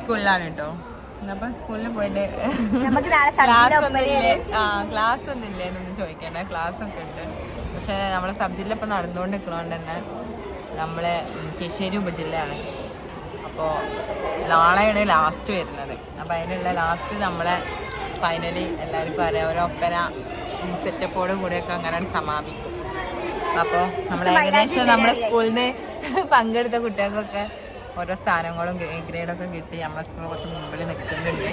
സ്കൂളിലാണ് കേട്ടോ അപ്പൊ സ്കൂളിൽ പോയിട്ട് ക്ലാസ് സബ്ജിയുടെ ഒന്നും ഇല്ലേ ഒപ്പനയാണ്. ആ ക്ലാസ് ഇല്ലേന്നൊന്നും ചോദിക്കണ്ട. ക്ലാസ് ഒക്കെ ഉണ്ട്. പക്ഷെ നമ്മളെ സബ് ജില്ല ഇപ്പൊ നടന്നുകൊണ്ട് നിൽക്കണോണ്ട് തന്നെ നമ്മളെ കിശേരി കിശ്ശേരി ഉപജില്ലയാണ്. അപ്പോൾ നാളെയാണ് ലാസ്റ്റ് വരുന്നത്. അപ്പോൾ അതിനുള്ള ലാസ്റ്റ് നമ്മളെ ഫൈനലി എല്ലാവർക്കും അറിയാം. ഒരു ഒപ്പന സെറ്റപ്പോട് ഒക്കെ അങ്ങനെ സമാപിക്കും. അപ്പോൾ നമ്മൾ ഏകദേശം നമ്മുടെ സ്കൂളിൽ നിന്ന് പങ്കെടുത്ത കുട്ടികൾക്കൊക്കെ ഓരോ സ്ഥാനങ്ങളും ഗ്രേഡൊക്കെ കിട്ടി. നമ്മുടെ സ്കൂൾ കുറച്ച് മുമ്പിൽ നിൽക്കുന്നുണ്ട്.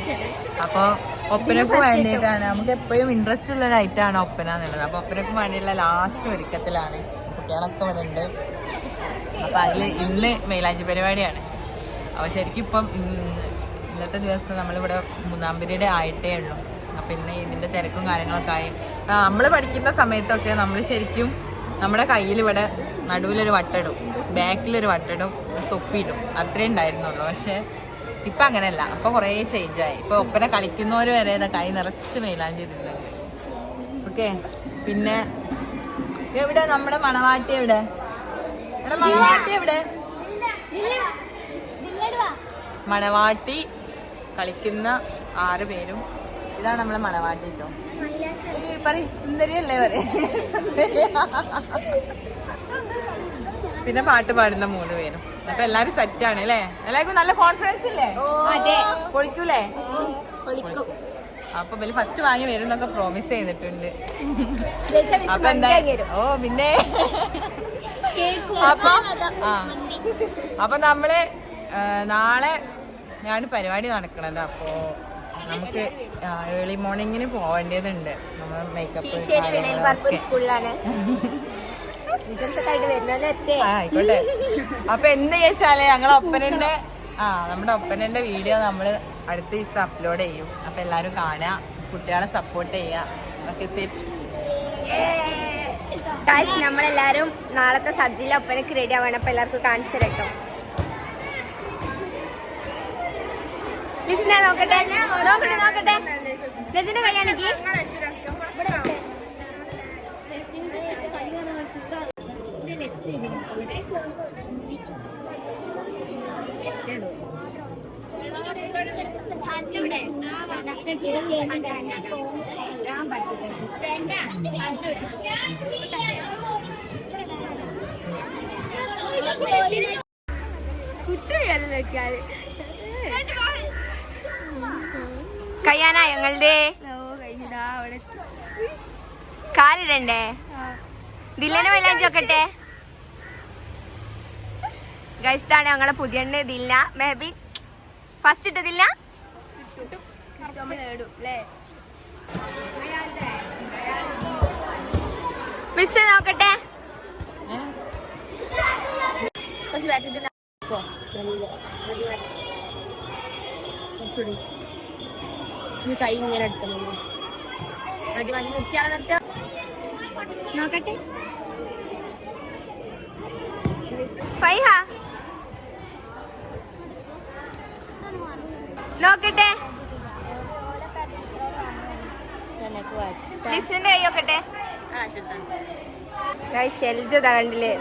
അപ്പോൾ ഒപ്പനക്ക് വേണ്ടിയിട്ടാണ്. നമുക്ക് എപ്പോഴും ഇൻട്രസ്റ്റ് ഉള്ള ഒരു ഐറ്റമാണ് ഒപ്പന എന്നുള്ളത് അപ്പോൾ ഒപ്പനക്ക് വേണ്ടിയുള്ള ലാസ്റ്റ് ഒരുക്കത്തിലാണ് കുട്ടികളൊക്കെ ഇവിടെ ഉണ്ട് അപ്പൊ അതിൽ ഇന്ന് മൈലാഞ്ചി പരിപാടിയാണ്. അപ്പോൾ ശരിക്കും ഇപ്പം ഇന്നത്തെ ദിവസം നമ്മളിവിടെ മൂന്നാം പീരീഡ് ആയിട്ടേ ഉള്ളൂ. അപ്പൊ ഇന്ന് ഇതിന്റെ തിരക്കും കാര്യങ്ങളൊക്കെ ആയി. നമ്മൾ പഠിക്കുന്ന സമയത്തൊക്കെ നമ്മൾ ശരിക്കും നമ്മുടെ കയ്യിൽ ഇവിടെ നടുവിലൊരു വട്ടിടും ബാക്കിലൊരു വട്ടിടും തൊപ്പിയിടും. അത്രേ ഉണ്ടായിരുന്നുള്ളൂ. പക്ഷെ ഇപ്പൊ അങ്ങനെയല്ല. അപ്പൊ കുറേ ചേഞ്ച് ആയി. ഇപ്പൊ ഒപ്പന കളിക്കുന്നവർ വരെ ഇതാ കൈ നിറച്ച് മൈലാഞ്ചി ഇടുന്നുണ്ട് ഓക്കെ? പിന്നെ എവിടെ? നമ്മുടെ മണവാട്ടി എവിടെ? മണവാട്ടി എവിടെ? മണവാട്ടി കളിക്കുന്ന ആറ് പേരും. ഇതാണ് നമ്മളെ മണവാട്ടി കേട്ടോ പറയും സുന്ദരിയല്ലേ പറയും പിന്നെ പാട്ട് പാടുന്ന മൂന്ന് പേരും. അപ്പൊ എല്ലാരും സെറ്റ് ആണ് അല്ലേ? എല്ലാവർക്കും നല്ല കോൺഫിഡൻസ് ഇല്ലേ? പൊളിക്കൂലേ? പൊളിക്കും. അപ്പൊ ബലി ഫസ്റ്റ് വാങ്ങി വരും എന്നൊക്കെ പ്രോമിസ് ചെയ്തിട്ടുണ്ട് അപ്പൊ എന്താ? ഓ പിന്നെ? അപ്പൊ അപ്പൊ നമ്മൾ നാളെ ഞാൻ പരിപാടി നടക്കണല്ലോ അപ്പോ നമുക്ക് ഏർലി മോർണിംഗിന് പോവേണ്ടതുണ്ട്. നമ്മൾ മേക്കപ്പ് സ്കൂളിലാണ്. ആയിക്കോട്ടെ. അപ്പൊ എന്ത് ചോദിച്ചാൽ ഞങ്ങളെ ഒപ്പനന്റെ ആ നമ്മുടെ ഒപ്പനന്റെ വീഡിയോ നമ്മൾ അടുത്ത ദിവസം അപ്ലോഡ് ചെയ്യും. അപ്പൊ എല്ലാരും കാണാ കുട്ടികളെ സപ്പോർട്ട് ചെയ്യുക. നമ്മളെല്ലാരും നാളത്തെ സദ്യയിലെ ഒപ്പനക്ക് റെഡി ആവാണ്. അപ്പൊ എല്ലാവർക്കും കാണിച്ചു തരട്ടോ. ലിസിനെ നോക്കട്ടെ. നോക്കട്ടെ നോക്കട്ടെ. ലജിന്റെ കയ്യാണെങ്കിൽ കയ്യാനായോ ഞങ്ങളുടെ കാലിടണ്ടേ? ദില്ലനെ മൈലാഞ്ചി വെക്കട്ടെ ഗൈസ്താണ് ഞങ്ങളെ പുതിയ ഇതില്ല. മേ ബി ഫസ്റ്റ് ഇട്ടതില്ല? മിസ് നോക്കട്ടെ. കൈ ഇങ്ങനെ നോക്കട്ടെ. ഫൈഹ? നോക്കട്ടെ. ലിസ്റ്റിന്റെ കൈ നോക്കട്ടെ. ഷെൽജ കണ്ടില്ലേ?